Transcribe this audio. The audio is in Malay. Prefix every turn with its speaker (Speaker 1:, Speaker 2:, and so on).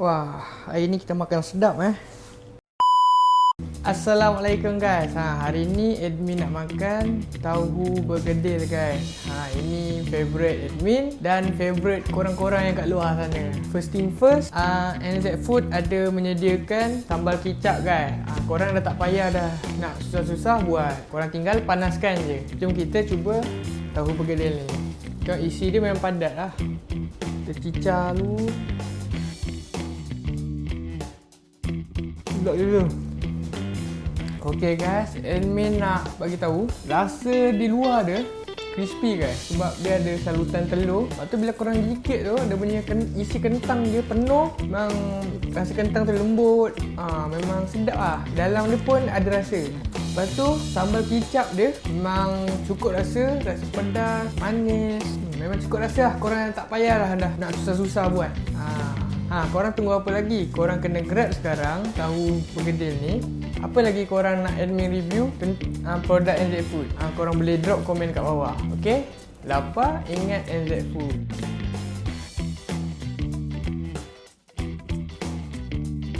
Speaker 1: Wah, hari ni kita makan sedap eh. Assalamualaikum guys. Ha, hari ni admin nak makan tahu bergedil guys. Ha, ini favorite admin dan favorite korang-korang yang kat luar sana. First thing first, uh, NZ Food ada menyediakan sambal kicap guys. Ha, korang dah tak payah dah nak susah-susah buat. Korang tinggal panaskan je. Jom kita cuba tahu bergedil ni. Tengok isi dia memang padat lah. Kita cicah dulu. Blok dulu. Okay guys, admin nak bagi tahu rasa di luar dia crispy guys sebab dia ada salutan telur. Lepas tu bila korang gigit tu ada punya ken, isi kentang dia penuh. Memang rasa kentang tu lembut. Ah ha, memang sedap lah. Dalam dia pun ada rasa. Lepas tu sambal kicap dia memang cukup rasa, rasa pedas, manis. Hmm, memang cukup rasa lah. Korang tak payah lah dah nak susah-susah buat. Ha. Ha, korang tunggu apa lagi? Korang kena grab sekarang tahu bergedil ni. Apa lagi korang nak admin review uh, produk NZ Food? Ha, korang boleh drop komen kat bawah. Okay? Lapar, ingat NZ Food.